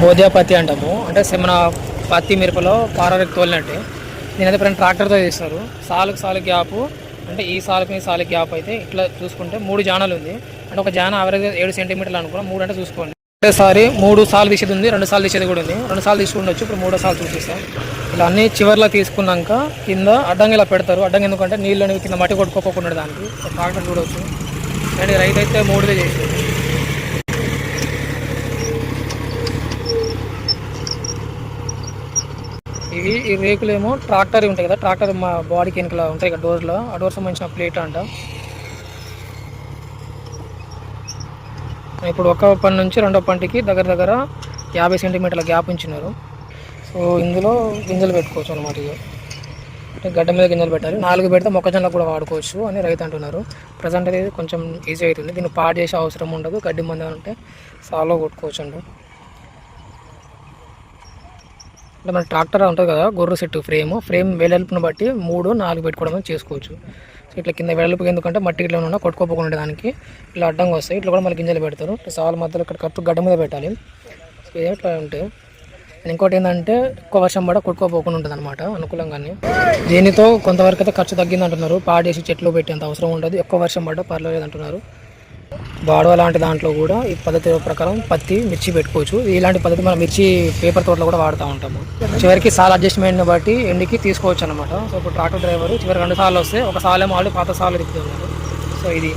బోధియా పత్తి అంటాము. అంటే సే- మన పత్తి మిరపలో పారారికి తోలినట్టే. నేనైతే అయితే ఇప్పుడు ట్రాక్టర్తో తీస్తారు సాలుకు సాలు గ్యాప్ అంటే ఈ సాలుకు ఈ సాలుకి గ్యాప్ అయితే ఇట్లా చూసుకుంటే మూడు జానాలు ఉంది. అంటే ఒక జాన అవరేజ్ ఏడు సెంటీమీటర్లు అనుకున్నా. మూడు అంటే చూసుకోండి. ఒకటేసారి మూడు సార్లు తీసేది ఉంది రెండు సార్లు తీసేది కూడా ఉంది. రెండు సార్లు తీసుకుండొచ్చు ఇప్పుడు మూడో సార్లు చూపిస్తాం ఇలా అన్ని చివర్లో తీసుకున్నాక కింద అడ్డంగా ఇలా పెడతారు. అడ్డంగా ఎందుకంటే నీళ్ళు అనేవి కింద మట్టి కొట్టుకోకుండా దానికి ట్రాక్టర్ చూడవచ్చు అండ్ రైతు అయితే మూడుదే చేసేది ఇవి ఈ రేకులు ఏమో ట్రాక్టర్ ఉంటాయి కదా ట్రాక్టర్ మా బాడీకి వెనుకల ఉంటాయి కదా డోర్లో ఆ డోర్ సంబంధించిన ప్లేట్ అంట. ఇప్పుడు ఒక పని నుంచి రెండో పంటికి దగ్గర దగ్గర యాభై సెంటీమీటర్ల గ్యాప్ ఉంచినారు సో ఇందులో గింజలు పెట్టుకోవచ్చు అనమాట ఇక అంటే గడ్డ మీద గింజలు పెట్టాలి. నాలుగు పెడితే మొక్కజొన్న కూడా వాడుకోవచ్చు అని రైతు అంటున్నారు. ప్రజెంట్ అనేది కొంచెం ఈజీ అవుతుంది. దీన్ని పాడు చేసే అవసరం ఉండదు. గడ్డి మంది ఉంటే సాలో కొట్టుకోవచ్చు అండి అంటే మన ట్రాక్టర్ ఉంటుంది కదా గొర్రె సెట్టు ఫ్రేమ్. ఫ్రేమ్ వెడల్పును బట్టి మూడు నాలుగు పెట్టుకోవడం చేసుకోవచ్చు. సో ఇట్లా కింద వెడల్పు ఎందుకంటే మట్టి ఇట్లా ఉన్నా కొట్టుకోపోకుండా దానికి ఇట్లా అడ్డంగా వస్తాయి. ఇట్లా కూడా మళ్ళీ గింజలు పెడతారు. ఇట్లా సాల మధ్యలో ఇక్కడ కట్టు గడ్డ మీద పెట్టాలి. సో ఇట్లా ఉంటాయి ఇంకోటి ఏంటంటే ఎక్కువ వర్షం పడ కొట్టుకోపోకుండా ఉంటుంది అనమాట అనుకూలంగానే. దీనితో కొంతవరకు అయితే ఖర్చు తగ్గింది అంటున్నారు పాడేసి చెట్లు పెట్టేంత అవసరం ఉండదు. ఎక్కువ వర్షం పడ్డా పర్లేదు అంటున్నారు బాడవ లాంటి దాంట్లో కూడా ఈ పద్ధతి ప్రకారం పత్తి మిర్చి పెట్టుకోవచ్చు. ఇలాంటి పద్ధతి మనం మిర్చి పేపర్ తోటలో కూడా వాడుతూ ఉంటాము. చివరికి సాల్ అడ్జస్ట్మెంట్ని బట్టి ఎండికి తీసుకోవచ్చు అనమాట సో ఇప్పుడు ట్రాక్టర్ డ్రైవర్ చివరికి రెండు సార్లు వస్తే ఒక సాలేమో ఆల్రెడీ పాత సార్లు తిప్పుతున్నారు. సో ఇది.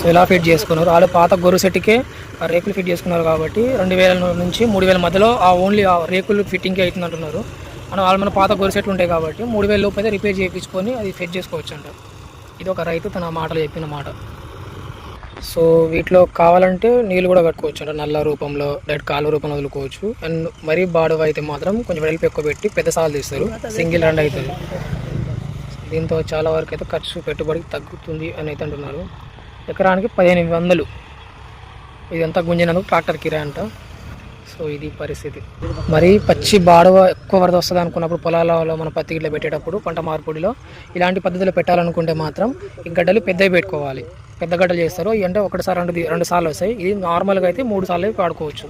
సో ఇలా ఫిట్ చేసుకున్నారు? వాళ్ళు పాత గొర్రు సెట్కే ఆ రేకులు ఫిట్ చేసుకున్నారు కాబట్టి రెండు వేల నుంచి మూడు వేల మధ్యలో ఆ ఓన్లీ ఆ రేకులు ఫిట్టింగ్కి అవుతుంది అంటున్నారు మనం వాళ్ళు మన పాత గొర్రె సెట్లు ఉంటాయి కాబట్టి మూడు వేల లోపు అయితే రిపేర్ చేయించుకొని అది ఫిట్ చేసుకోవచ్చు అంట ఇది ఒక రైతు తన మాటలు చెప్పిన మాట. సో వీటిలో కావాలంటే నీళ్ళు కూడా కట్టుకోవచ్చు అంటే నల్ల రూపంలో డైరెక్ట్ కాలువ రూపంలో వదులుకోవచ్చు. అండ్ మరీ బాడవ అయితే మాత్రం కొంచెం వెడల్పు ఎక్కువ పెట్టి పెద్ద సాలు తీస్తారు. సింగిల్ రన్ అవుతుంది. దీంతో చాలా వరకు అయితే ఖర్చు పెట్టుబడి తగ్గుతుంది అని అయితే అంటున్నారు. ఎకరానికి పదిహేను వందలు. ఇదంతా గుంజినందుకు ట్రాక్టర్ కిరాయి అంట. సో ఇది పరిస్థితి. మరి పచ్చి బాడవ ఎక్కువ వరద వస్తుంది అనుకున్నప్పుడు పొలాలలో మన పత్తి గిట్ల పెట్టేటప్పుడు పంట మార్పిడిలో ఇలాంటి పద్ధతిలో పెట్టాలనుకుంటే మాత్రం ఈ గడ్డలు పెద్దవి పెట్టుకోవాలి. పెద్ద గడ్డలు చేస్తారు. ఇవి అంటే ఒకటిసారి రెండు రెండు సార్లు వస్తాయి. ఇది నార్మల్గా అయితే మూడు సార్లు వాడుకోవచ్చు